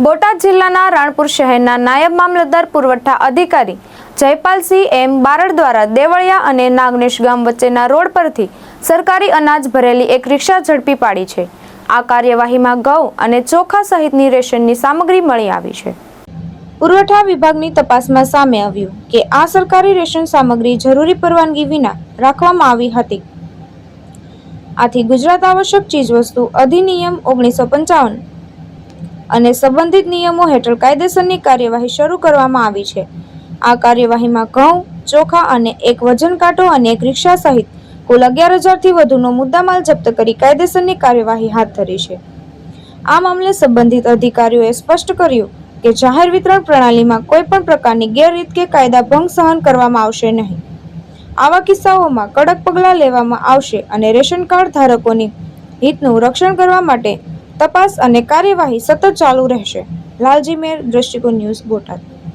બોટાદ જિલ્લાના રાણપુર શહેરના નાયબ મામલતદાર પુરવઠા અધિકારી જયપાલસિંહ એમ બારડ દ્વારા દેવળિયા અને નાગનેશ ગામ વચ્ચેના રોડ પરથી સરકારી અનાજ ભરેલી એક રિક્ષા ઝડપી પાડી છે. આ કાર્યવાહીમાં ઘઉં અને ચોખા સહિતની રેશનની સામગ્રી મળી આવી છે. પુરવઠા વિભાગની તપાસમાં સામે આવ્યું કે આ સરકારી રેશન સામગ્રી જરૂરી પરવાનગી વિના રાખવામાં આવી હતી. આથી ગુજરાત આવશ્યક ચીજવસ્તુ અધિનિયમ ઓગણીસો પંચાવન અને સંબંધિત નિયમો હેઠળ કાયદેસરની કાર્યવાહી શરૂ કરવામાં આવી છે. આ કાર્યવાહીમાં ઘઉં, ચોખા અને એક વજન કાંટો અને એક રિક્ષા સહિત કુલ અગિયાર હજારથી વધુનો મુદ્દામાલ જપ્ત કરી કાયદેસરની કાર્યવાહી હાથ ધરી છે. આ મામલે સંબંધિત અધિકારીઓએ સ્પષ્ટ કર્યું કે જાહેર વિતરણ પ્રણાલીમાં કોઈ પણ પ્રકારની ગેરરીત કે કાયદા ભંગ સહન કરવામાં આવશે નહીં. આવા કિસ્સાઓમાં કડક પગલાં લેવામાં આવશે અને રેશન કાર્ડ ધારકોની હિતનું રક્ષણ કરવા માટે તપાસ અને કાર્યવાહી સતત ચાલુ રહેશે. લાલજી મેર દ્રષ્ટિકોણ ન્યૂઝ બોટાદ.